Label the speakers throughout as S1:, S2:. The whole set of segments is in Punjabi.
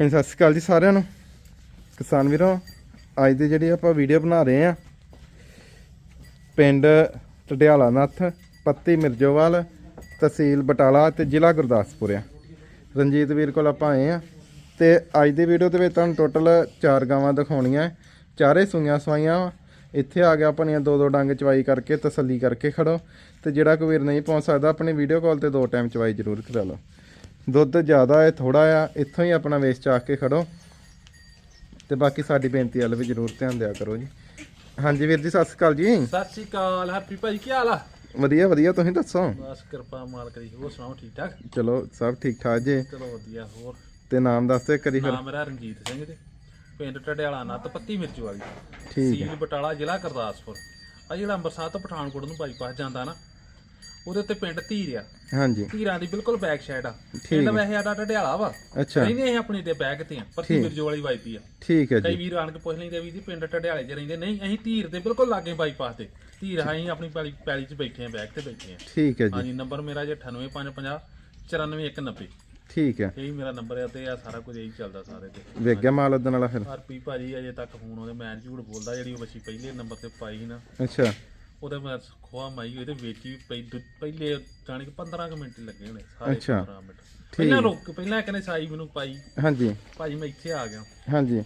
S1: ਹਾਂਜੀ, ਸਤਿ ਸ਼੍ਰੀ ਅਕਾਲ ਜੀ ਸਾਰਿਆਂ ਨੂੰ। ਕਿਸਾਨ ਵੀਰੋ, ਅੱਜ ਦੀ ਜਿਹੜੀ ਆਪਾਂ ਵੀਡੀਓ ਬਣਾ ਰਹੇ ਆ ਪਿੰਡ ਟਡਿਆਲਾ ਨੱਥ ਪੱਤੀ ਮਿਰਜੋਵਾਲ, ਤਹਿਸੀਲ ਬਟਾਲਾ ਤੇ ਜ਼ਿਲ੍ਹਾ ਗੁਰਦਾਸਪੁਰ ਆ। ਰਣਜੀਤ ਵੀਰ ਕੋਲ ਆਪਾਂ ਆਏ ਆ ਤੇ ਅੱਜ ਦੀ ਵੀਡੀਓ ਦੇ ਵਿੱਚ ਤੁਹਾਨੂੰ ਟੋਟਲ 4 ਗਾਵਾਂ ਦਿਖਾਉਣੀਆਂ ਚਾਰੇ ਸੂਈਆਂ ਸਵਾਈਆਂ ਇੱਥੇ ਆ ਗਿਆ ਆਪਣੀਆਂ ਦੋ ਦੋ ਡੰਗ ਚਵਾਈ ਕਰਕੇ, ਤਸੱਲੀ ਕਰਕੇ ਖੜੋ। ਤੇ ਜਿਹੜਾ ਕੋਈ ਵੀਰ ਨਹੀਂ ਪਹੁੰਚ ਸਕਦਾ, ਆਪਣੀ ਵੀਡੀਓ ਕਾਲ ਤੇ ਦੋ ਟਾਈਮ ਚਵਾਈ ਜ਼ਰੂਰ ਕਰਾ ਲਓ। ਦੁੱਧ ਜ਼ਿਆਦਾ ਹੈ ਥੋੜਾ ਆ ਇੱਥੋਂ ਹੀ ਆਪਣਾ ਵੇਚ ਚਾਕ ਕੇ ਖੜੋ। ਤੇ ਬਾਕੀ ਸਾਡੀ ਬੇਨਤੀ ਵੱਲ ਵੀ ਜ਼ਰੂਰ ਧਿਆਨ ਦਿਆ ਕਰੋ ਜੀ। ਹਾਂਜੀ ਵੀਰ ਜੀ ਸਤਿ ਸ਼੍ਰੀ ਅਕਾਲ ਜੀ।
S2: ਸਤਿ ਸ਼੍ਰੀ ਅਕਾਲ ਹੈਪੀ ਭਾਈ ਕੀ ਹਾਲ ਆ?
S1: ਵਧੀਆ ਵਧੀਆ ਤੁਸੀਂ ਦੱਸੋ?
S2: ਬਸ ਕਿਰਪਾ ਮਾਲਕ ਦੀ ਹੋਰ ਸੁਣਾਓ ਠੀਕ ਠਾਕ?
S1: ਚਲੋ ਸਭ ਠੀਕ ਠਾਕ ਜੀ।
S2: ਚਲੋ ਵਧੀਆ ਹੋਰ?
S1: ਤੇ ਨਾਮ ਦੱਸ ਦਿਓ ਕਰੀ ਫਿਰ।
S2: ਨਾਮ ਮੇਰਾ ਰਣਜੀਤ ਸਿੰਘ ਤੇ ਪਿੰਡ ਟਡਿਆਲਾ ਨੱਤ ਪੱਤੀ ਮਿਰਚ ਵਾਲੀ।
S1: ਠੀਕ
S2: ਸੀਲ ਬਟਾਲਾ ਜ਼ਿਲ੍ਹਾ ਗੁਰਦਾਸਪੁਰ। ਆ ਜਿਹੜਾ ਅੰਮ੍ਰਿਤਸਰ ਤੋਂ ਪਠਾਨਕੋਟ ਨੂੰ ਬਾਈਪਾਸ ਜਾਂਦਾ ਨਾ ਉਹਦੇ ਉੱਤੇ ਪਿੰਡ ਧੀਰ ਆ।
S1: ਹਾਂਜੀ।
S2: ਧੀਰਾਂ ਦੀ ਬਿਲਕੁਲ ਬੈਕ ਸਾਈਡ ਆ। ਪਿੰਡ ਵੈਸੇ ਸਾਡਾ ਟਡਿਆਲਾ ਵਾ।
S1: ਅੱਛਾ।
S2: ਕਹਿੰਦੇ ਅਸੀਂ ਆਪਣੀ ਤੇ ਬੈਕ ਤੇ ਆ। ਪੱਤੀ ਮਿਰਚ ਵਾਲੀ ਵਾਈਪੀ ਆ।
S1: ਠੀਕ ਹੈ
S2: ਕਈ
S1: ਜੀ
S2: ਵੀਰ ਆਣ ਕੇ ਪੁੱਛ ਲੈਂਦੇ ਵੀ ਜੀ ਪਿੰਡ ਟਡਿਆਲੇ 'ਚ ਰਹਿੰਦੇ। ਨਹੀਂ ਅਸੀਂ ਧੀਰ ਦੇ ਬਿਲਕੁਲ ਲਾਗੇ ਬਾਈਪਾਸ ਤੇ। ਧੀਰ ਅਸੀਂ ਆਪਣੀ ਪੈਲੀ ਪੈਲੀ 'ਚ ਬੈਠੇ ਆ ਬੈਕ ਤੇ ਬੈਠੇ ਆ।
S1: ਠੀਕ ਹੈ ਜੀ।
S2: ਹਾਂਜੀ ਨੰਬਰ ਮੇਰਾ ਜੇ 98550 94190
S1: ਠੀਕ ਹੈ।
S2: ਇਹੀ ਮੇਰਾ ਨੰਬਰ ਹੈ ਤੇ ਆ ਸਾਰਾ ਕੁਝ ਇਹੀ ਚੱਲਦਾ ਸਾਰੇ ਤੇ।
S1: ਵੇਖ ਗਿਆ ਮਾਲ ਉਦਣ ਵਾਲਾ ਫਿਰ?
S2: ਹਰਪੀ ਭਾਜੀ ਅਜੇ ਤੱਕ ਫੋਨ ਉਹਦੇ ਮੈਂ ਝੂਠ ਬੋਲਦਾ ਜਿਹੜੀ ਉਹ ਬੱਚੀ ਪਹਿਲੇ ਨੰਬਰ ਤੇ ਪਾਈ ਨਾ।
S1: ਅੱਛਾ।
S2: ਉਹਦੇ ਮੈਂ ਖੋਆ ਮਾਈ ਉਹਦੇ ਵੇਚੀ ਵੀ ਪਈ ਦੂ- ਪਹਿਲੇ ਜਾਣੀ ਕਿ 15 ਕੁ ਮਿੰਟ ਹੀ ਲੱਗੇ ਹੋਣੇ ਸਾਰੇ
S1: ਅੱਛਾ।
S2: 15 ਮਿੰਟ। ਪਹਿਲਾਂ ਲੋਕ ਪਹਿਲਾਂ ਕਹਿੰਦੇ ਸਾਈ ਮੈਨੂੰ ਪਾਈ।
S1: ਹਾਂਜੀ।
S2: ਭਾਜੀ ਮੈਂ ਇੱਥੇ ਆ ਗਿਆ।
S1: ਹਾਂਜੀ।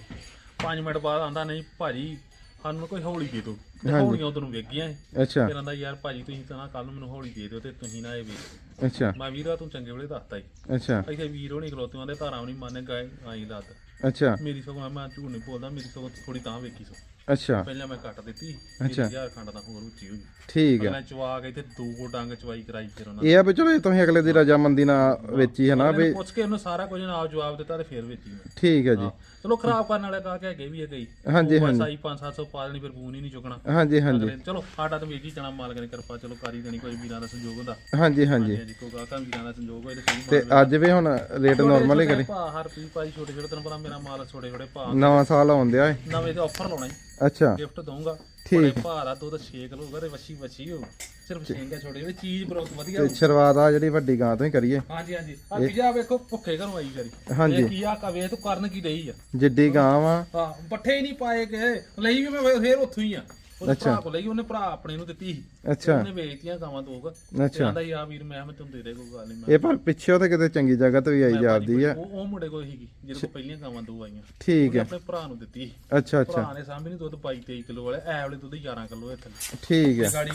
S2: 5 ਮਿੰਟ ਬਾਅਦ ਆਂਦਾ ਨਹੀਂ ਭਾਜੀ ਸਾਨੂੰ ਕੋਈ ਹੌਲੀ ਦੇ ਦਿਓ। ਤੇ ਹੌਲੀਆਂ ਉਧਰ ਨੂੰ ਵੇਖ ਗਈਆਂ ਇਹ।
S1: ਅੱਛਾ।
S2: ਫਿਰ ਆਂਦਾ ਯਾਰ ਭਾਜੀ ਤੁਸੀਂ ਤਾਂ ਕੱਲ ਨੂੰ ਮੈਨੂੰ ਹੌਲੀ ਦੇ ਦਿਓ ਤੇ ਤੁਸੀਂ ਨਾ ਇਹ ਵੇਚ
S1: ਅੱਛਾ।
S2: ਮੈਂ ਵੀਰਾ ਤੂੰ ਚੰਗੇ ਵੇਲੇ ਦੱਸਤਾ ਹੀ
S1: ਅੱਛਾ।
S2: ਇੱਥੇ ਵੀਰ ਹੋਣੀ ਖਲੋਤੇ ਆਂਦੇ ਧਾਰਾਂ ਨਹੀਂ ਮੰਨੇ ਗਏ ਆਈ ਦੱਸ।
S1: ਅੱਛਾ।
S2: ਮੇਰੀ ਸਗੋਂ ਮੈਂ ਝੂਠ ਨਹੀਂ ਬੋਲਦਾ ਮੇਰੀ ਸਗੋਂ ਥੋੜੀ ਤਾਂ ਵੇਖੀ ਸੋ
S1: ਅੱਛਾ।
S2: ਪਹਿਲਾਂ ਮੈਂ ਕੱਟ ਦਿੱਤੀ
S1: ਅੱਛਾ।
S2: 1000 ਖੰਡ ਦਾ ਹੋਰ ਉੱਚੀ ਹੋਈ।
S1: ਠੀਕ ਹੈ
S2: ਪਹਿਲਾਂ ਚਵਾ ਕੇ ਤੇ ਦੋ ਡੰਗ ਚਵਾਈ ਕਰਾਈ ਫਿਰ ਉਹਨਾਂ
S1: ਇਹ ਆ ਵੀ ਚਲੋ ਇਹ ਤੁਸੀਂ ਅਗਲੇ ਦੀ ਰਜਾਮੰਦੀ ਨਾਲ ਵੇਚੀ ਹੈ ਨਾ
S2: ਨੇ
S1: ਵੀ
S2: ਪੁੱਛ ਕੇ ਉਹਨੂੰ ਸਾਰਾ ਕੁਝ ਨਾਲ ਜਵਾਬ ਦਿੱਤਾ ਤੇ ਫਿਰ ਵੇਚੀ ਮੈਂ।
S1: ਠੀਕ ਹੈ ਜੀ।
S2: ਹਾਂ। ਚਲੋ ਖਰਾਬ ਕਰਨ ਵਾਲੇ ਕਾ ਕੇ ਹੈਗੇ ਵੀ ਹੈ। ਕਈ
S1: ਹਾਂਜੀ,
S2: ਬਸ। ਆਈ 5-700 ਪਾ ਦੇਣੀ ਫਿਰ ਫੋਨ ਹੀ ਨਹੀਂ ਚੁੱਕਣਾ।
S1: ਹਾਂਜੀ ਹਾਂਜੀ।
S2: ਅਗਲੇ- ਚਲੋ ਸਾਡਾ ਤਾਂ ਵੇਚ ਹੀ ਜਾਣਾ ਮਾਲਕ ਨੇ ਕਿਰਪਾ ਚਲੋ ਕਰੀ ਦੇਣੀ ਕੋਈ ਵੀਰਾਂ ਦਾ ਸੰਯੋਗ ਹੁੰਦਾ।
S1: ਹਾਂਜੀ ਹਾਂਜੀ।
S2: ਜੀ ਕੋ ਗਾਹਕਾਂ ਵੀਰਾਂ ਦਾ ਸੰਯੋਗ ਹੋਏ ਤੇ ਸਹੀ
S1: ਤੇ ਅੱਜ ਵੀ ਹੁਣ ਰੇਟ ਨਾਰਮਲ ਹੀ ਕਰੀ।
S2: ਭਾ ਹਰ ਪੀ ਭਾਈ ਛੋਟੇ ਛੋਟੇ ਤੈਨੂੰ ਪਤਾ ਮੇਰਾ ਮਾਲ ਛੋਟੇ ਛੋਟੇ ਭਾ।
S1: ਨਵਾਂ ਸਾਲ ਆਉਂਦਿਆ ਏ।
S2: ਨਵੇਂ ਤੇ ਆਫਰ ਲਾਉਣਾ। ਜੀ
S1: ਅੱਛਾ।
S2: ਗਿਫਟ ਦਊਂਗਾ।
S1: ਠੀਕ।
S2: ਬੜੇ ਭਾਰਾ ਦੁੱਧ 6 ਕਿਲੋ ਹੋਗਾ ਤੇ ਵੱਛੀ ਵੱਛੀ ਹੋ। ਸਿਰਫ ਸਿੰਗਾ ਛੋਟੇ ਜਿਹੜੇ ਚੀਜ਼ ਬਹੁਤ ਵਧੀਆ
S1: ਤੇ ਸ਼ੁਰੂਆਤ ਆ ਜਿਹੜੀ ਵੱਡੀ ਗਾਂ ਤੋਂ ਹੀ ਕਰੀਏ।
S2: ਹਾਂਜੀ ਹਾਂਜੀ। ਆ ਪਿਜਾ ਵੇਖੋ ਭੁੱਖੇ ਘਰੋਂ ਆਈ ਕਰੀ
S1: ਹਾਂਜੀ।
S2: ਇਹ ਕੀ ਆ ਕਵੇ ਤੂੰ ਕਰਨ ਕੀ ਰਹੀ ਆ?
S1: ਜਿੱਡੀ ਗਾਂ ਵਾ।
S2: ਹਾਂ ਪੱਠੇ ਹੀ ਨਹੀਂ ਪਾਏ ਗਏ। ਲਈ ਵੀ ਮੈਂ ਫੇਰ ਉੱਥੋਂ ਹੀ ਆ। ਉਹਦੇ ਭਰਾ ਕੋਲ ਲਈ ਉਹਨੇ ਭਰਾ ਆਪਣੇ ਨੂੰ ਦਿੱਤੀ ਸੀ।
S1: ਅੱਛਾ।
S2: ਉਹਨੇ ਵੇਚਤੀਆਂ ਗਾਵਾਂ ਦੋਗ
S1: ਅੱਛਾ।
S2: ਕਹਿੰਦਾ ਯਾ ਵੀਰ ਮੈਂ ਮੈਂ ਤੈਨੂੰ ਦੇ ਦੇ ਕੋਈ ਗੱਲ ਨਹੀਂ ਮੈਂ
S1: ਇਹ ਪਰ ਪਿੱਛੇ ਤੇ ਕਿਤੇ ਚੰਗੀ ਜਗ੍ਹਾ ਤੇ ਵੀ ਆਈ ਜਾਂਦੀ ਆ।
S2: ਉਹ ਉਹ ਮੁੰਡੇ ਕੋਲ ਸੀਗੀ ਜਿਹਦੇ ਕੋਲ ਪਹਿਲੀਆਂ ਗਾਵਾਂ ਦੋ ਆਈਆਂ।
S1: ਠੀਕ
S2: ਉਹਨੇ
S1: ਹੈ
S2: ਆਪਣੇ ਭਰਾ ਨੂੰ ਦਿੱਤੀ ਸੀ।
S1: ਅੱਛਾ ਅੱਛਾ।
S2: ਭਰਾ ਨੇ ਸਾਹਮਣੇ ਦੁੱਧ 22 23 ਕਿਲੋ ਵਾਲੇ ਐ ਵਾਲੇ ਦੁੱਧ 11 ਕਿਲੋ ਇੱਥੇ।
S1: ਠੀਕ ਹੈ
S2: ਗਾੜੀ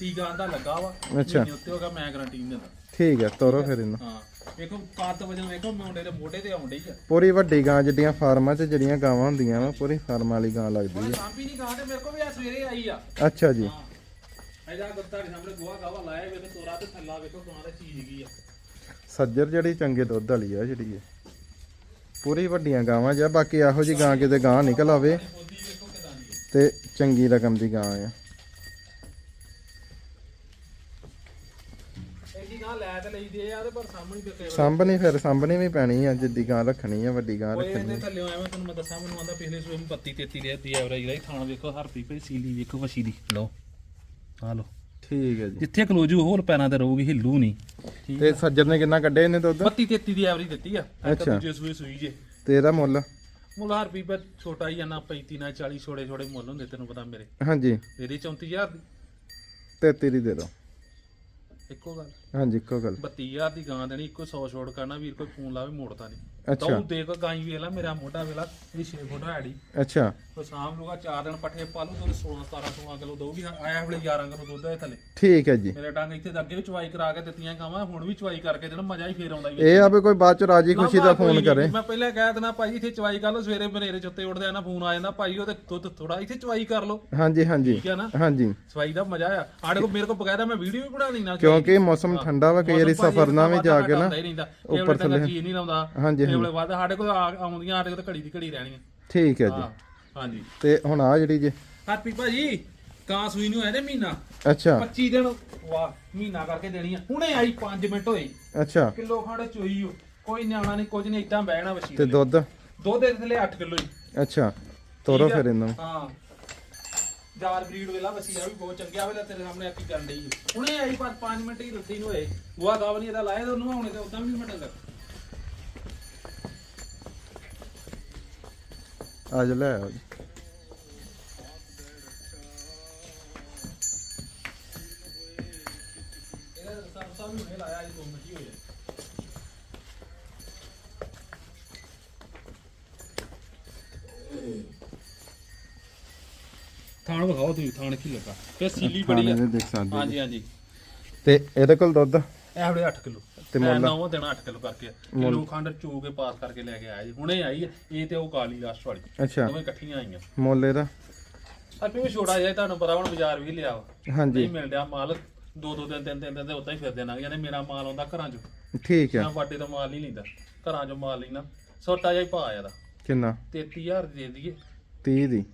S2: ਟੀਕਾ ਆਂਦਾ ਲੱਗਾ ਵਾ
S1: ਅੱਛਾ।
S2: ਮਹੀਨੇ ਉੱਤੇ ਹੋਗਾ ਮੈਂ ਗਾਰੰਟੀ ਨਹੀਂ ਦਿੰਦਾ।
S1: ਠੀਕ ਹੈ ਤੋਰੋ ਫਿਰ ਇਹਨੂੰ।
S2: ਹਾਂ। ਵੇਖੋ ਕਾਤ ਵਜਨ ਵੇਖੋ ਮੁੰਡੇ ਦੇ ਮੋਢੇ ਤੇ ਆਉਂਦੇ ਹੀ ਆ।
S1: ਪੂਰੀ ਵੱਡੀ ਗਾਂ ਜਿੱਡੀਆਂ ਫਾਰਮਾਂ 'ਚ ਜਿਹੜੀਆਂ ਗਾਵਾਂ ਹੁੰਦੀਆਂ ਵਾ ਪੂਰੀ ਫਾਰਮ ਵਾਲੀ ਗਾਂ ਲੱਗਦੀ
S2: ਉਹ ਸਾਂਭੀ ਨਹੀਂ ਗਾਂ ਤੇ ਮੇਰੇ ਕੋਲ ਵੀ ਆ ਸਵੇਰੇ ਆਈ ਆ।
S1: ਆ ਅੱਛਾ ਜੀ।
S2: ਹਾਂ। ਇਹਦਾ ਗੱਤਾ ਦੇ ਸਾਹਮਣੇ ਗੋਹਾ ਗਾਵਾ ਲਾਇਆ ਵੇਖੋ ਤੋਰਾ ਤੇ ਥੱਲਾ ਵੇਖੋ ਗਾਂ ਦੀ ਚੀਜ਼ ਕੀ ਆ।
S1: ਸੱਜਰ ਜਿਹੜੀ ਚੰਗੇ ਦੁੱਧ ਵਾਲੀ ਆ ਜਿਹੜੀ ਇਹ ਪੂਰੀ ਵੱਡੀਆਂ ਗਾਵਾਂ ਜਾਂ ਬਾਕੀ ਇਹੋ ਜੀ ਗਾਂ ਕਿਤੇ ਗਾਂ ਨਿਕਲ ਆਵੇ
S2: ਆ।
S1: ਤੇ ਚੰਗੀ ਰਕਮ ਦੀ ਗਾਂ ਆ।
S2: ਤੇ ਤੇ ਸਾਹਮਣੇ
S1: ਸਾਂਭਣੀ ਫਿਰ ਸਾਂਭਣੀ ਵੀ ਪੈਣੀ ਆ ਜਿੱਡੀ ਗਾਂ ਰੱਖਣੀ ਆ ਵੱਡੀ ਗਾਂ
S2: ਓਏ
S1: ਰੱਖਣੀ
S2: ਇਹਦੇ ਥੱਲੇ ਆਇਆ ਮੈਂ ਤੁਹਾਨੂੰ ਮੈਂ ਦੱਸਾਂ ਮੈਨੂੰ ਆਂਦਾ ਪਿਛਲੇ ਸੂਏ ਨੂੰ 32 33 ਦੇ ਦੀ ਐਵਰੇਜ ਰਹੀ ਥਾਣ ਵੇਖੋ ਹਰ ਪੀਪੇ ਸੀਲੀ ਵੇਖੋ ਵਸੀ ਦੀ। ਲਓ ਆ ਲਓ।
S1: ਠੀਕ ਹੈ ਜੀ।
S2: ਜਿੱਥੇ ਕਲੋਜੂ ਹੋਰ ਪੈਰਾਂ ਤੇ ਰਹੂਗੀ ਹਿੱਲੂ ਨਹੀਂ।
S1: ਤੇ ਸੱਜਰ ਨੇ ਕਿੰਨਾ ਕੱਢੇ ਇਹਨੇ ਦੁੱਧ?
S2: 32 33 ਦੀ ਐਵਰੇਜ ਦਿੱਤੀ ਆ ਇੱਕ
S1: ਅੱਛਾ।
S2: ਦੂਜੇ ਸੂਏ ਸੂਈ ਜੇ।
S1: ਤੇ ਇਹਦਾ ਮੁੱਲ?
S2: ਮੁੱਲ ਹਰ ਪੀਪੇ ਛੋਟਾ ਹੀ ਆ ਨਾ 35 ਨਾ 40 ਛੋੜੇ ਛੋੜੇ ਮੁੱਲ ਹੁੰਦੇ ਤੈਨੂੰ ਪਤਾ ਮੇਰੇ।
S1: ਹਾਂਜੀ।
S2: ਤੇਰੀ 34000 ਦੀ।
S1: 33 ਦੀ ਦੇ।
S2: ਇੱਕੋ ਗੱਲ।
S1: ਹਾਂਜੀ ਇੱਕੋ ਗੱਲ।
S2: 32000 ਦੀ ਗਾਂ ਦੇਣੀ ਇੱਕੋ 100 ਛੋੜ ਕਰਨਾ ਵੀਰ ਕੋਈ ਫੋਨ ਲਾਵੇ ਮੋੜਦਾ ਨਹੀਂ।
S1: ਅੱਛਾ।
S2: ਤੂੰ ਦੇਖ ਗਾਈ ਵੇਖ ਲੈ ਮੇਰਾ ਮੋਢਾ ਵੇਲਾ ਇਹ 6 ਫੁੱਟ ਹੈੜੀ
S1: ਅੱਛਾ।
S2: ਉਹ ਸਾਂਭ ਲੂਗਾ 4 ਦਿਨ ਪੱਠੇ ਪਾ ਲੂ ਤੇ 16 17 16 ਕਿਲੋ ਦਊਗੀ ਆਇਆ ਵੇਲੇ 11 ਕਿਲੋ ਦੁੱਧ ਹੈ ਥੱਲੇ।
S1: ਠੀਕ ਹੈ ਜੀ।
S2: ਮੇਰੇ ਡੰਗ ਇੱਥੇ ਤਾਂ ਅੱਗੇ ਵੀ ਚਵਾਈ ਕਰਾ ਕੇ ਦਿੱਤੀਆਂ ਗਾਵਾਂ ਹੁਣ ਵੀ ਚਵਾਈ ਕਰਕੇ ਦੇਣਾ ਮਜ਼ਾ ਹੀ ਫੇਰ ਆਉਂਦਾ
S1: ਇਹ ਆ ਵੀ ਕੋਈ ਬਾਅਦ ਚ ਰਾਜੀ ਖੁਸ਼ੀ ਦਾ ਫੋਨ ਕਰੇ।
S2: ਮੈਂ ਪਹਿਲਾਂ ਕਹਿ ਦੇਣਾ ਭਾਈ ਇੱਥੇ ਚਵਾਈ ਕਰ ਲਓ ਸਵੇਰੇ ਬਨੇਰੇ ਚ ਉੱਤੇ ਉੱਠਦੇ ਆ ਨਾ ਫੋਨ ਆ ਜਾਂਦਾ ਭਾਈ ਉਹਦੇ ਦੁੱਧ ਥੋੜਾ ਇੱਥੇ ਚਵਾਈ ਕਰ ਲਓ।
S1: ਹਾਂਜੀ ਹਾਂਜੀ।
S2: ਠੀਕ ਹੈ ਨਾ?
S1: ਹਾਂਜੀ।
S2: ਚਵਾਈ ਦਾ ਮਜ਼ਾ ਆ। ਸਾਡੇ ਕੋਲ ਮੇਰੇ ਕੋਲ ਬਕਾਇਦਾ ਮੈਂ ਵੀਡੀਓ ਵੀ ਬਣਾ ਲੈਣਾ
S1: ਕਿਉਂਕਿ ਮੌਸਮ ਠੰਡਾ ਵਾ ਕਈ ਵਾਰੀ ਸਫਰ ਨਾ ਵੀ ਜਾ ਕੇ ਨਾ
S2: ਉੱਪਰ ਥੱਲੇ। ਜੀ ਨਹੀਂ ਲਾਉਂਦਾ।
S1: ਹਾਂਜੀ,
S2: ਇਹ ਵੇਲੇ ਬਾਅਦ ਸਾਡੇ ਕੋਲ ਆਉਂਦੀਆਂ ਸਾਡੇ ਕੋਲ ਤਾਂ ਘੜੀ ਦੀ ਘੜੀ ਰਹਿਣੀਆਂ
S1: ਠੀਕ ਹੈ ਜੀ।
S2: ਹਾਂ ਹਾਂਜੀ।
S1: ਤੇ ਹੁਣ ਆ ਜਿਹੜੀ ਜੇ
S2: ਹੈਪੀ ਭਾਜੀ ਕਾਂ ਸੂਈ ਨੂੰ ਇਹਦੇ ਮਹੀਨਾ।
S1: ਅੱਛਾ।
S2: 25 ਦਿਨ ਵਾਹ ਮਹੀਨਾ ਕਰਕੇ ਦੇਣੀ ਆ। ਹੁਣੇ ਆਈ 5 ਮਿੰਟ ਹੋਏ।
S1: ਅੱਛਾ।
S2: ਕਿਲੋ ਖੰਡ ਚੋਈ ਓ। ਕੋਈ ਨਿਆਣਾ ਨਹੀਂ ਕੁਝ ਨਹੀਂ ਇਦਾਂ ਬਹਿਣਾ ਵਸੀ
S1: ਤੇ ਦੁੱਧ?
S2: ਦੁੱਧ ਦੇ ਥੱਲੇ 8 ਕਿਲੋ ਹੀ।
S1: ਅੱਛਾ। ਤੋਰੋ? ਫਿਰ ਇਹਨੂੰ
S2: ਹਾਂ। ਜਾਰ ਬਰੀਡ ਵੇਲਾ ਵਸੀ ਆ ਵੀ ਬਹੁਤ ਚੰਗਿਆ ਵੇਲਾ ਤੇਰੇ ਸਾਹਮਣੇ ਆਪੀ ਕਰਨ ਡਈ ਆ। ਹੁਣੇ ਆਈ ਪਰ 5 ਮਿੰਟ ਹੀ ਰੱਸੀ ਨੂੰ ਹੋਏ ਬੁਆ ਗਾਵ ਨਹੀਂ ਇਹਦਾ ਲਾਇਆ ਤੇ ਉਹਨੂੰ ਤੇ ਉਦਾਂ ਵੀ ਨਹੀਂ ਮਟੰਗਾ
S1: ਆ ਲੈ ਆਓ ਜੀ।
S2: ਥਾਣ ਵਿਖਾਓ ਤੁਸੀਂ ਥਾਣ ਕੀ ਲੱਗਾ। ਤੇ ਸੀਲੀ ਬੜੀ ਆ।
S1: ਦੇਖ ਸਕਦੇ
S2: ਹਾਂਜੀ ਹਾਂਜੀ।
S1: ਤੇ ਇਹਦੇ ਕੋਲ ਦੁੱਧ?
S2: ਇਹ ਹੜੇ 8 ਕਿਲੋ।
S1: ਤੇ ਮੁੱਲ?
S2: ਨੌ ਦੇਣਾ 8 ਕਿਲੋ ਕਰਕੇ। ਕਿਲੋ ਖੰਡ ਚੋ ਕੇ ਪਾਸ ਕਰਕੇ ਲੈ ਕੇ ਆਇਆ ਜੀ। ਹੁਣੇ ਆਈ ਹੈ ਇਹ ਤੇ ਉਹ ਕਾਲੀ ਲਾਸਟ ਵਾਲੀ।
S1: ਅੱਛਾ।
S2: ਦੋਵੇਂ ਇਕੱਠੀਆਂ ਆਈਆਂ।
S1: ਮੁੱਲ ਇਹਦਾ?
S2: ਆਪੇ ਵੀ ਛੋੜਾ ਜਿਹਾ ਤੁਹਾਨੂੰ ਪਤਾ ਹੁਣ ਬਾਜ਼ਾਰ ਵੀ ਲਿਆ ਵਾ।
S1: ਹਾਂਜੀ।
S2: ਨਹੀਂ ਮਿਲ ਰਿਹਾ ਮਾਲ। ਦੋ ਦੋ ਦਿਨ ਤਿੰਨ ਤਿੰਨ ਦਿਨ ਤੇ ਉਦਾਂ ਹੀ ਫਿਰਦੇ ਲੰਘ ਜਾਂਦੇ ਮੇਰਾ ਮਾਲ ਆਉਂਦਾ ਘਰਾਂ ਚੋਂ।
S1: ਠੀਕ ਹੈ
S2: ਮੈਂ ਵਾਟੇ ਤੋਂ ਮਾਲ ਨਹੀਂ ਲੈਂਦਾ। ਘਰਾਂ ਚੋਂ ਮਾਲ ਲੈਣਾ ਛੋਟਾ ਜਿਹਾ ਹੀ ਭਾਅ ਇਹਦਾ।
S1: ਕਿੰਨਾ?
S2: 33000 ਦੇ ਦਈਏ।
S1: 30 ਦੀ।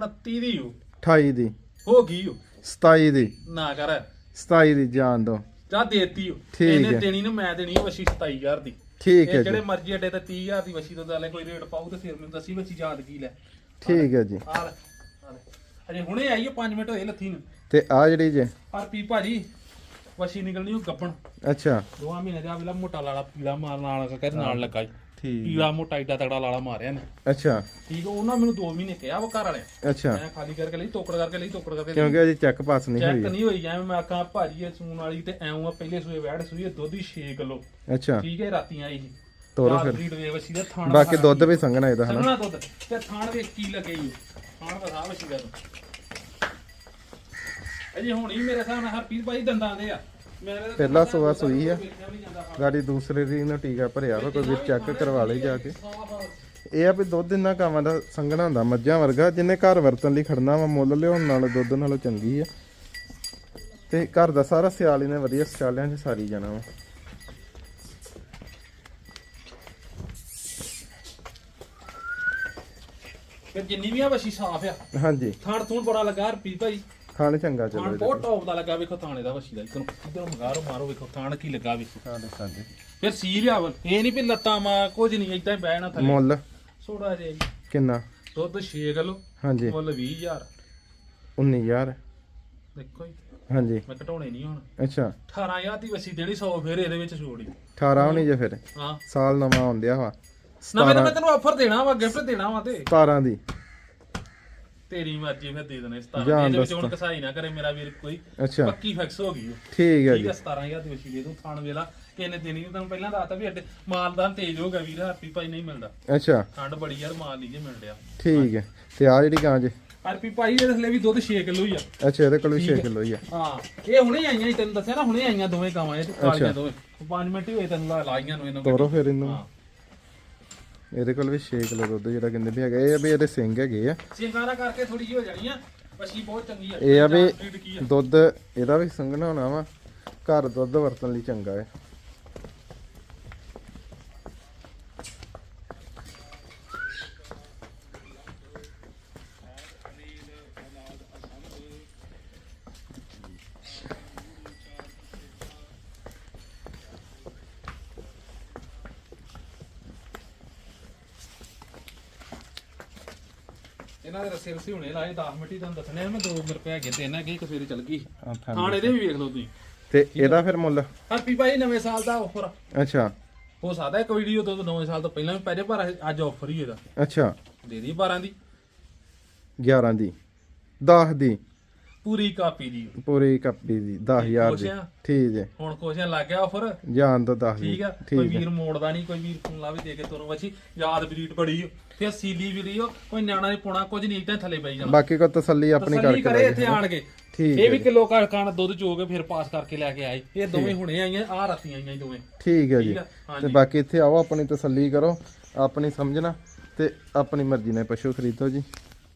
S2: 29 ਦੀ ਹੋ।
S1: 28 ਦੀ।
S2: ਹੋ ਗਈ ਹੋ।
S1: 27 ਦੀ।
S2: ਨਾ ਕਰ।
S1: 27 ਦੀ ਜਾਣ ਦੋ।
S2: ਜਾ ਦੇਤੀ ਹੋ।
S1: ਠੀਕ
S2: ਇਹਨੇ
S1: ਹੈ।
S2: ਦੇਣੀ ਨੂੰ ਮੈਂ ਦੇਣੀ ਵਸ਼ੀ 27000 ਦੀ।
S1: ਠੀਕ ਹੈ
S2: ਇਹ
S1: ਜੀ।
S2: ਜਿਹੜੇ ਮਰਜ਼ੀ ਅੱਡੇ ਤੇ 30000 ਦੀ ਵਸ਼ੀ ਤੋਂ ਦਾਲੇ ਕੋਈ ਰੇਟ ਪਾਉ ਤੇ ਫਿਰ ਮੈਨੂੰ ਦੱਸੀ ਵਸ਼ੀ ਯਾਦਗੀ ਲੈ।
S1: ਠੀਕ ਹੈ ਜੀ।
S2: ਆ ਲੈ ਆ ਲੈ। ਅਜੇ ਹੁਣੇ ਆਈ ਹੈ 5 ਮਿੰਟ ਹੋਏ ਲੱਥੀ ਨੂੰ।
S1: ਤੇ ਆ ਜਿਹੜੀ ਜੇ
S2: ਪਰ ਪੀ ਭਾਜੀ ਵਸ਼ੀ ਨਿਕਲਣੀ ਉਹ ਗੱਪਣ
S1: ਅੱਛਾ।
S2: ਦੋਵਾਂ ਮਹੀਨੇ ਦਾ ਵੇਲਾ ਮੋਟਾ ਲਾਲਾ ਪੀਲਾ ਮਾਰ ਨਾਲ ਕਹਿੰਦੇ ਨਾਲ ਲੱਗਾ ਈ।
S1: ਠੀਕ।
S2: ਪੀਲਾ ਮੋਟਾ ਏਡਾ ਤਗੜਾ ਲਾਲਾ ਮਾਰਿਆ ਨੇ
S1: ਅੱਛਾ।
S2: ਠੀਕ ਆ, ਉਹਨਾਂ ਮੈਨੂੰ 2 ਮਹੀਨੇ ਕਿਹਾ ਵਾ ਘਰ ਵਾਲੇ।
S1: ਅੱਛਾ।
S2: ਮੈਂ ਖਾਲੀ ਕਰਕੇ ਲਈ ਤੋਕੜ ਕਰਕੇ ਲਈ ਤੋਕੜ ਕਰਕੇ ਲਈ।
S1: ਕਿਉਂਕਿ ਅਜੇ ਚੈੱਕ ਪਾਸ ਨਹੀਂ
S2: ਚੈੱਕ
S1: ਹੋਈ।
S2: ਨਹੀਂ ਹੋਈ ਐਵੇਂ ਮੈਂ ਆਖਾਂ ਭਾਜੀ ਇਹ ਸੂਣ ਵਾਲੀ ਤੇ ਐਉਂ ਆ ਪਹਿਲੇ ਸੂਏ ਵੈੜ ਆ, ਦੁੱਧ ਹੀ 6 ਕਿਲੋ।
S1: ਅੱਛਾ।
S2: ਠੀਕ ਹੈ ਰਾਤੀਆਂ ਆਈ ਸੀ।
S1: ਤੋਰੋ
S2: ਰਾਤ
S1: ਫਿਰ।
S2: ਦੀ ਡਵੇ ਵਸੀ ਦਾ ਥਾਣ
S1: ਬਾਕੀ ਦੁੱਧ ਵੀ ਸੰਘਣਾ ਇਹਦਾ ਹਨਾ?
S2: ਸੰਗਣਾ ਦੁੱਧ। ਤੇ ਥਾਣ ਵੇਖ ਕੀ ਲੱਗੇ ਈ ਥਾਣ ਵਸਾ ਵਸੀ ਦਾ। ਅਜੇ ਹੁਣ ਹੀ ਮੇਰੇ ਹਿਸਾਬ ਨਾਲ ਹਰਪੀਤ ਭਾਈ ਦੰਦਾਂ ਦੇ ਆ।
S1: ਪਹਿਲਾ
S2: ਦੁੱਧ
S1: ਸੂਈ ਆ। ਗਾੜੀ ਦੂਸਰੇ ਦੀ ਨੂੰ ਟੀਕਾ ਭਰਿਆ ਵਾ ਕੋਈ ਵੀ ਚੈੱਕ ਕਰਵਾ ਲਈ ਜਾ ਕੇ। ਇਹ ਆ ਵੀ ਦੁੱਧ ਇੰਨਾ ਕਾਵਾਂ ਦਾ ਸੰਘਣਾ ਹੁੰਦਾ ਮੱਝਾਂ ਵਰਗਾ ਜਿੰਨੇ ਘਰ ਵਰਤਣ ਲਈ ਖੜਨਾ ਵਾ ਮੁੱਲ ਲਿਆਉਣ ਨਾਲੋਂ ਦੁੱਧ ਨਾਲੋਂ ਚੰਗੀ ਆ। ਤੇ ਘਰ ਦਾ ਸਾਰਾ ਸਿਆਲ ਇਹਨੇ ਵਧੀਆ ਸਿਆਲਿਆਂ 'ਚ ਸਾਰੀ ਜਾਣਾ ਵਾ।
S2: ਫਿਰ ਜਿੰਨੀ ਵੀ ਆ ਵਸੀ ਸਾਫ਼ ਆ।
S1: ਹਾਂਜੀ।
S2: ਥਾਣ ਥੂਣ ਬੜਾ ਲੱਗਾ ਹਰਪੀਤ ਭਾਈ।
S1: ਖਾਣ ਚੰਗਾ ਚਲੋ
S2: ਥਾਣ
S1: ਇਹਦਾ
S2: ਬਹੁਤ ਟੌਪ ਦਾ ਲੱਗਾ ਵੇਖੋ ਥਾਣੇ ਦਾ ਵਸੀ ਦਾ ਇਧਰੋਂ ਇਧਰੋਂ ਮਗਾਰੋ ਮਾਰੋ ਵੇਖੋ ਥਾਣ ਕੀ ਲੱਗਾ ਵੇਖੋ।
S1: ਖਾਣ ਦੇ ਖਾਂਦੇ
S2: ਫਿਰ ਸੀ ਲਿਆਵਲ ਇਹ ਨਹੀਂ ਵੀ ਲੱਤਾਂ ਮਾ ਕੁਝ ਨਹੀਂ ਇਦਾਂ ਹੀ ਬਹਿਣਾ ਥੱਲੇ।
S1: ਮੁੱਲ?
S2: ਥੋੜਾ ਜਿਹਾ ਜੀ।
S1: ਕਿੰਨਾ?
S2: ਦੁੱਧ 6 ਕਿਲੋ
S1: ਹਾਂਜੀ।
S2: ਮੁੱਲ 20000
S1: 19000
S2: ਦੇਖੋ ਜੀ।
S1: ਹਾਂਜੀ।
S2: ਮੈਂ ਘਟਾਉਣੇ ਨਹੀਂ ਹੁਣ।
S1: ਅੱਛਾ।
S2: 18000 ਦੀ ਵਸੀ ਦੇਣੀ 100 ਫੇਰ ਇਹਦੇ ਵਿੱਚ ਛੋੜੀ
S1: 18 ਹੋਣੀ ਜੇ ਫਿਰ।
S2: ਹਾਂ।
S1: ਸਾਲ ਨਵਾਂ ਆਉਂਦਿਆ ਵਾ।
S2: ਨਵੇਂ ਤਾਂ ਮੈਂ ਤੈਨੂੰ ਆਫਰ ਦੇਣਾ ਵਾ ਗਿਫਟ ਦੇਣਾ ਵਾ ਤੇ।
S1: 17 ਦੀ।
S2: ਤੇਰੀ ਮਰਜ਼ੀ ਫਿਰ ਦੇ ਦੇਣੇ 17
S1: ਜਾਣ
S2: ਇਹਦੇ ਵਿੱਚ ਹੁਣ ਕਸਾਈ ਨਾ ਕਰੇ ਮੇਰਾ ਵੀਰ ਕੋਈ
S1: ਅੱਛਾ।
S2: ਪੱਕੀ ਫਿਕਸ ਹੋ ਗਈ।
S1: ਠੀਕ ਹੈ ਜੀ।
S2: ਹੈ 17000 ਦੀ ਵਸੀ ਦੇ ਦੂੰ ਥਾਣ ਵੇਲਾ। ਕਿੰਨੇ ਦੇਣੀ ਨੀ, ਤੁਹਾਨੂੰ ਪਹਿਲਾਂ ਦੱਸਤਾ ਵੀ ਅੱਡੇ। ਮਾਲਦਾਨ ਤੇਜ਼ ਹੋ ਗਿਆ ਵੀਰ ਹਰਪੀ ਭਾਈ ਨਹੀਂ ਮਿਲਦਾ।
S1: ਅੱਛਾ।
S2: ਠੰਡ ਬੜੀ ਯਾਰ ਮਾਲ ਨਹੀਂ ਜੇ ਮਿਲ ਰਿਹਾ।
S1: ਠੀਕ ਹੈ। ਤੇ ਆ ਜਿਹੜੀ ਗਾਂ ਜੇ?
S2: ਹਰਪੀ ਭਾਈ ਇਹਦੇ ਥੱਲੇ ਵੀ ਦੁੱਧ 6 ਕਿਲੋ ਹੀ ਆ।
S1: ਅੱਛਾ ਇਹਦੇ ਕੋਲ ਵੀ 6 ਕਿਲੋ ਹੀ ਆ।
S2: ਹਾਂ ਇਹ ਹੁਣੇ ਆਈਆਂ ਤੈਨੂੰ ਦੱਸਿਆ ਨਾ ਹੁਣੇ ਆਈਆਂ ਦੋਵੇਂ ਗਾਵਾਂ ਇਹ ਕਾਲੀਆਂ ਦੋਵੇਂ। 5 ਮਿੰਟ ਹੀ ਹੋਏ ਤੈਨੂੰ ਲਾਈਆਂ ਨੂੰ ਇਹਨਾਂ
S1: ਤੋਰੋ ਫਿਰ ਇਹਨੂੰ।
S2: ਹਾਂ।
S1: ਇਹਦੇ ਕੋਲ ਵੀ 6 ਕਿਲੋ ਦੁੱਧ ਜਿਹੜਾ ਕਹਿੰਦੇ ਵੀ ਹੈਗਾ ਇਹ ਆ ਵੀ ਇਹਦੇ ਸਿੰਘ ਹੈਗੇ ਆ।
S2: ਸਿੰਗਾਰਾ ਕਰਕੇ ਥੋੜੀ ਜਿਹੀ ਹੋ ਜਾਣੀ ਆ ਵਸੀ ਬਹੁਤ ਚੰਗੀ ਆ।
S1: ਇਹ ਆ ਵੀ ਦੁੱਧ ਇਹਦਾ ਵੀ ਸੰਘਣਾ ਹੋਣਾ ਵਾ ਘਰ ਦੁੱਧ ਵਰਤਣ ਲਈ ਚੰਗਾ ਹੈ।
S2: ਇਹਨਾਂ ਦੇ ਰਸੇ ਰਸੇ ਹੁਣੇ ਲਾਏ 10 ਮਿੰਟ ਹੀ ਤੁਹਾਨੂੰ ਦੱਸਣੇ ਆ ਮੈਂ 2 ਰੁਪਏ ਹੈਗੇ ਤੇ ਇਹਨਾਂ ਕਿ ਸਵੇਰੇ ਚੱਲ ਗਈ। ਥਾਣ ਇਹਦੇ ਵੀ ਵੇਖ ਲਓ ਤੁਸੀਂ।
S1: ਤੇ ਇਹਦਾ ਫਿਰ ਮੁੱਲ?
S2: ਹਰਪੀ ਭਾਈ ਨਵੇਂ ਸਾਲ ਦਾ ਆਫਰ
S1: ਅੱਛਾ।
S2: ਹੋ ਸਕਦਾ ਇੱਕ ਵੀਡੀਓ ਤੋਂ ਨਵੇਂ ਸਾਲ ਤੋਂ ਪਹਿਲਾਂ ਵੀ ਪੈ ਜਾਏ ਪਰ ਅੱਜ ਆਫਰ ਹੀ ਇਹਦਾ।
S1: ਅੱਛਾ।
S2: ਦੇ ਦੀ 12 ਦੀ।
S1: 11 ਦੀ। 10 ਦੀ।
S2: ਪੂਰੀ ਕਾਪੀ ਦੀ।
S1: ਪੂਰੀ ਕੱਪੀ ਦੀ 10000 ਦੀ? ਠੀਕ ਹੈ
S2: ਹੁਣ ਕੋਸ਼ਿਸ਼ ਲੱਗ ਗਿਆ ਆਫਰ
S1: ਜਾਨ ਤੋਂ 10 ਦੀ।
S2: ਠੀਕ ਆ। ਕੋਈ ਵੀਰ ਮੋੜਦਾ ਨਹੀਂ ਕੋਈ ਵੀਰ ਫੋਨ ਲਾਵੇ ਦੇ ਕੇ ਤੁਰੋਂ ਵਛੀ ਯਾਦ ਬਰੀਡ ਬੜੀ। ਫਿਰ ਸੀਲੀ ਵੀਡੀਓ ਕੋਈ ਨਿਆਣਾ ਨਹੀਂ ਪਾਉਣਾ ਕੁਝ ਨਹੀਂ ਇਦਾਂ ਥੱਲੇ ਪਈ ਜਾਣਾ।
S1: ਬਾਕੀ ਕੋ ਤਸੱਲੀ ਆਪਣੀ
S2: ਤਸੱਲੀ
S1: ਕਰਕੇ
S2: ਕਰੇ ਇੱਥੇ। ਆਣ ਕੇ।
S1: ਠੀਕ
S2: ਇਹ ਵੀ
S1: ਜੀ,
S2: ਕਿਲੋ ਕਣ ਦੁੱਧ ਚੋ ਕੇ ਫਿਰ ਪਾਸ ਕਰਕੇ ਲੈ ਕੇ ਆਏ। ਇਹ ਦੋਵੇਂ ਹੁਣੇ ਆਈਆਂ ਆ ਰਾਤੀ ਆਈਆਂ ਇਹ ਦੋਵੇਂ।
S1: ਠੀਕ ਹੈ ਜੀ।
S2: ਠੀਕ ਆ?
S1: ਤੇ ਬਾਕੀ ਇੱਥੇ ਆਓ ਆਪਣੀ ਤਸੱਲੀ ਕਰੋ ਆਪਣੀ ਸਮਝਣਾ ਤੇ ਆਪਣੀ ਮਰਜ਼ੀ ਨਾਲ ਪਸ਼ੂ ਖਰੀਦੋ ਜੀ।